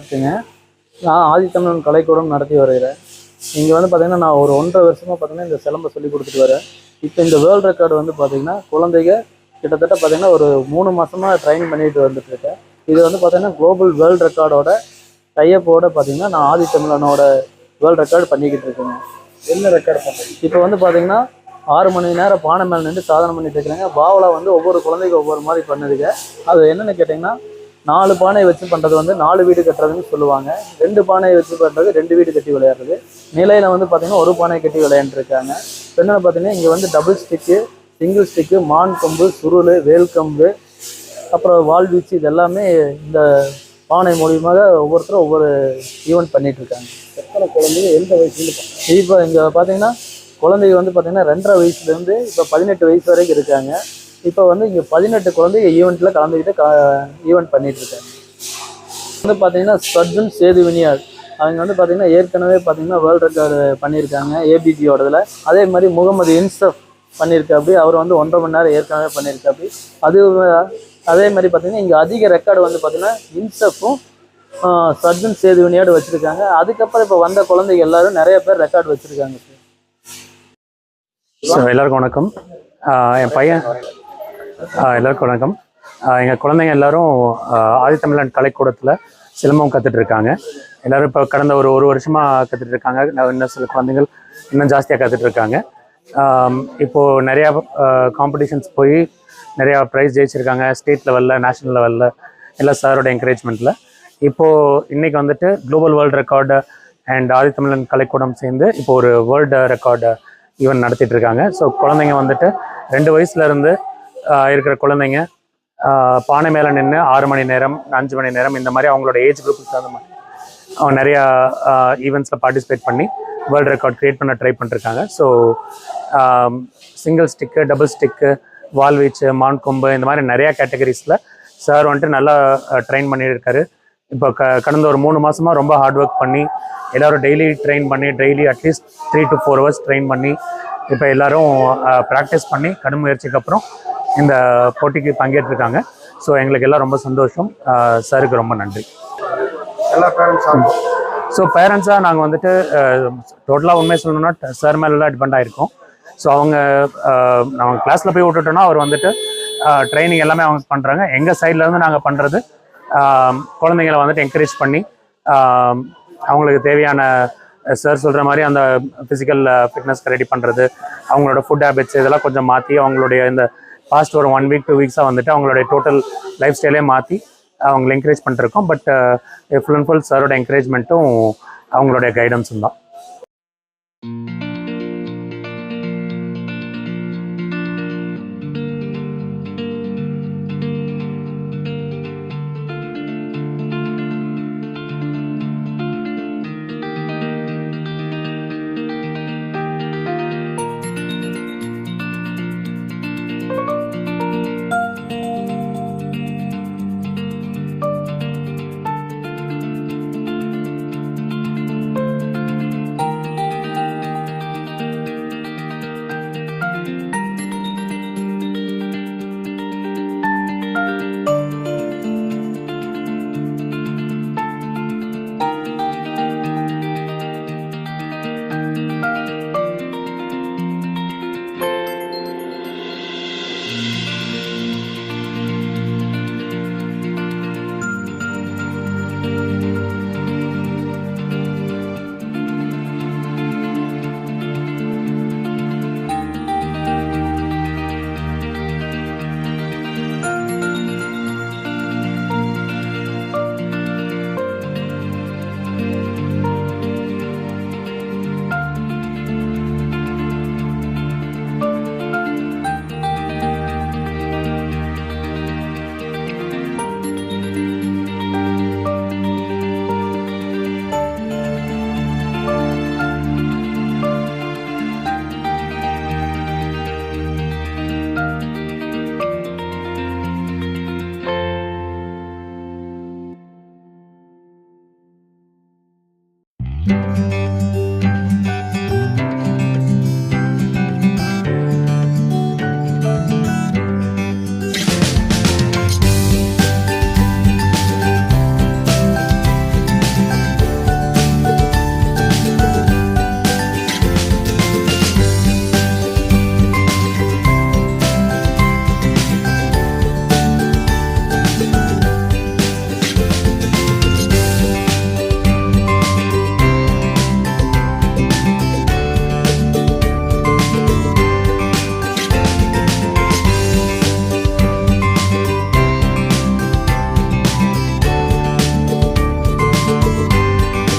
இருக்குங்க நான் ஆதித்தமிழன் கலைக்கூடம் நடத்தி வருகிறேன். இங்கே வந்து பார்த்தீங்கன்னா நான் ஒரு ஒன்றரை வருஷமாக பார்த்தீங்கன்னா இந்த சிலம்பை சொல்லி கொடுத்துட்டு வரேன். இப்போ இந்த வேர்ல்டு ரெக்கார்டு வந்து பார்த்தீங்கன்னா குழந்தைங்க கிட்டத்தட்ட பார்த்தீங்கன்னா ஒரு மூணு மாசமாக ட்ரைன் பண்ணிட்டு வந்துட்டு இருக்கேன். இது வந்து பார்த்தீங்கன்னா குளோபல் வேர்ல்டு ரெக்கார்டோட டைப்போட பார்த்தீங்கன்னா நான் ஆதித்தமிழனோட வேர்ல்டு ரெக்கார்டு பண்ணிக்கிட்டு இருக்கேங்க. என்ன ரெக்கார்ட் பண்றீங்க? இப்போ வந்து பார்த்தீங்கன்னா ஆறு மணி நேரம் பானை மேலே நின்று சாதனை பண்ணிட்டு இருக்கிறாங்க. பாவலா வந்து ஒவ்வொரு குழந்தைக்கு ஒவ்வொரு மாதிரி பண்ணுதுங்க. அது என்னன்னு கேட்டிங்கன்னா நாலு பானை வச்சு பண்ணுறது வந்து நாலு வீடு கட்டுறதுன்னு சொல்லுவாங்க. ரெண்டு பானை வச்சு பண்ணுறது ரெண்டு வீடு கட்டி விளையாடுறது. நிலையில வந்து பார்த்தீங்கன்னா ஒரு பானை கட்டி விளையாண்டுருக்காங்க. என்னென்னு பார்த்தீங்கன்னா இங்கே வந்து டபுள் ஸ்டிக்கு சிங்கிள் ஸ்டிக்கு மான் கொம்பு சுருள் வேல் கம்பு அப்புறம் வால் வீச்சு இது எல்லாமே இந்த பானை மூலியமாக ஒவ்வொருத்தரும் ஒவ்வொரு ஈவெண்ட் பண்ணிட்டு இருக்காங்க எத்தனை குழந்தைங்க எந்த வயசுல பண்றாங்க இப்போ இங்கே பார்த்தீங்கன்னா குழந்தைங்க வந்து பார்த்தீங்கன்னா ரெண்டரை வயசுலேருந்து இப்போ பதினெட்டு வயசு வரைக்கும் இருக்காங்க. இப்போ வந்து இங்கே பதினெட்டு குழந்தைங்க ஈவெண்ட்டில் கலந்துக்கிட்டு க ஈவெண்ட் பண்ணிகிட்டு இருக்காங்க வந்து பார்த்தீங்கன்னா சர்ஜன் சேது வினியார் அவங்க வந்து பார்த்தீங்கன்னா ஏற்கனவே பார்த்தீங்கன்னா வேர்ல்டு ரெக்கார்டு பண்ணியிருக்காங்க ஏபிஜியோடதுல அதே மாதிரி முகமது இன்சப் பண்ணியிருக்காப்படி அவர் வந்து ஒன்றரை மணி நேரம் ஏற்கனவே பண்ணியிருக்காப்படி அது அதே மாதிரி பார்த்தீங்கன்னா இங்கே அதிக ரெக்கார்டு வந்து பார்த்தீங்கன்னா இன்சப்பும் சர்ஜன் சேது வினியாடு வச்சுருக்காங்க. அதுக்கப்புறம் இப்போ வந்த குழந்தைங்க எல்லாரும் நிறைய பேர் ரெக்கார்டு வச்சுருக்காங்க. எல்லாருக்கும் வணக்கம். என் பையன் எல்லாருக்கும் வணக்கம். எங்கள் குழந்தைங்க எல்லாரும் ஆதித்தமிழன் கலைக்கூடத்தில் சிலம்பம் கற்றுட்டு இருக்காங்க எல்லாரும் இப்போ கடந்த ஒரு ஒரு வருஷமாக கற்றுட்டு இருக்காங்க இன்னும் சில குழந்தைகள் இன்னும் ஜாஸ்தியாக கற்றுட்டு இருக்காங்க இப்போது நிறையா காம்படிஷன்ஸ் போய் நிறையா ப்ரைஸ் ஜெயிச்சிருக்காங்க. ஸ்டேட் லெவலில் நேஷ்னல் லெவலில் எல்லாம் சாரோட என்கரேஜ்மெண்ட்டில் இப்போது இன்றைக்கி வந்துட்டு global world record and Aadhithamizhan Kalaikoodam சேர்ந்து இப்போ ஒரு வேர்ல்டு ரெக்கார்டு ஈவெண்ட் நடத்திட்டு இருக்காங்க ஸோ குழந்தைங்க வந்துட்டு ரெண்டு வயசுலேருந்து இருக்கிற குழந்தைங்க பானை மேலே நின்று ஆறு மணி நேரம் அஞ்சு மணி நேரம் இந்த மாதிரி அவங்களோட ஏஜ் குரூப்புக்கு தகுந்த மாதிரி அவங்க நிறையா ஈவெண்ட்ஸில் பார்ட்டிசிபேட் பண்ணி வேர்ல்டு ரெக்கார்ட் க்ரியேட் பண்ண ட்ரை பண்ணிருக்காங்க. So single stick double stick வால்வீச்சு மான் கொம்பு இந்த மாதிரி நிறையா கேட்டகரிஸில் சார் வந்துட்டு நல்லா ட்ரெயின் பண்ணியிருக்காரு. இப்போ க கடந்த ஒரு மூணு மாதமாக ரொம்ப ஹார்ட் ஒர்க் பண்ணி எல்லோரும் டெய்லி ட்ரெயின் பண்ணி daily at least three to four hours train பண்ணி இப்போ எல்லோரும் ப்ராக்டிஸ் பண்ணி கடும் முயற்சிக்கு அப்புறம் இந்த போட்டிக்கு பங்கேற்றிருக்காங்க. ஸோ எங்களுக்கு எல்லாம் ரொம்ப சந்தோஷம். சாருக்கு ரொம்ப நன்றி. எல்லா ஸோ பேரண்ட்ஸாக நாங்கள் வந்துட்டு டோட்டலாக உண்மை சொல்லணும்னா சார் மேலெலாம் டிபெண்ட் ஆகிருக்கோம் ஸோ அவங்க அஹ், நாங்கள் கிளாஸில் போய் விட்டுட்டோம்னா அவர் வந்துட்டு ட்ரைனிங் எல்லாமே அவங்க பண்ணுறாங்க எங்கள் சைட்லேருந்து நாங்கள் பண்ணுறது குழந்தைங்களை வந்துட்டு என்கரேஜ் பண்ணி அவங்களுக்கு தேவையான சார் சொல்கிற மாதிரி அந்த ஃபிசிக்கல் ஃபிட்னஸ்க்கு ரெடி பண்ணுறது அவங்களோட ஃபுட் ஹேபிட்ஸ் இதெல்லாம் கொஞ்சம் மாற்றி அவங்களுடைய இந்த பாஸ்ட் ஒரு ஒன் வீக் டூ வீக்ஸாக வந்துட்டு அவங்களுடைய டோட்டல் லைஃப் ஸ்டைலே மாற்றி அவங்களை என்கரேஜ் பண்ணிருக்கோம் பட் ஃபுல் அண்ட் ஃபுல் சாரோட என்கரேஜ்மெண்ட்டும் அவங்களுடைய கைடன்ஸும் தான்.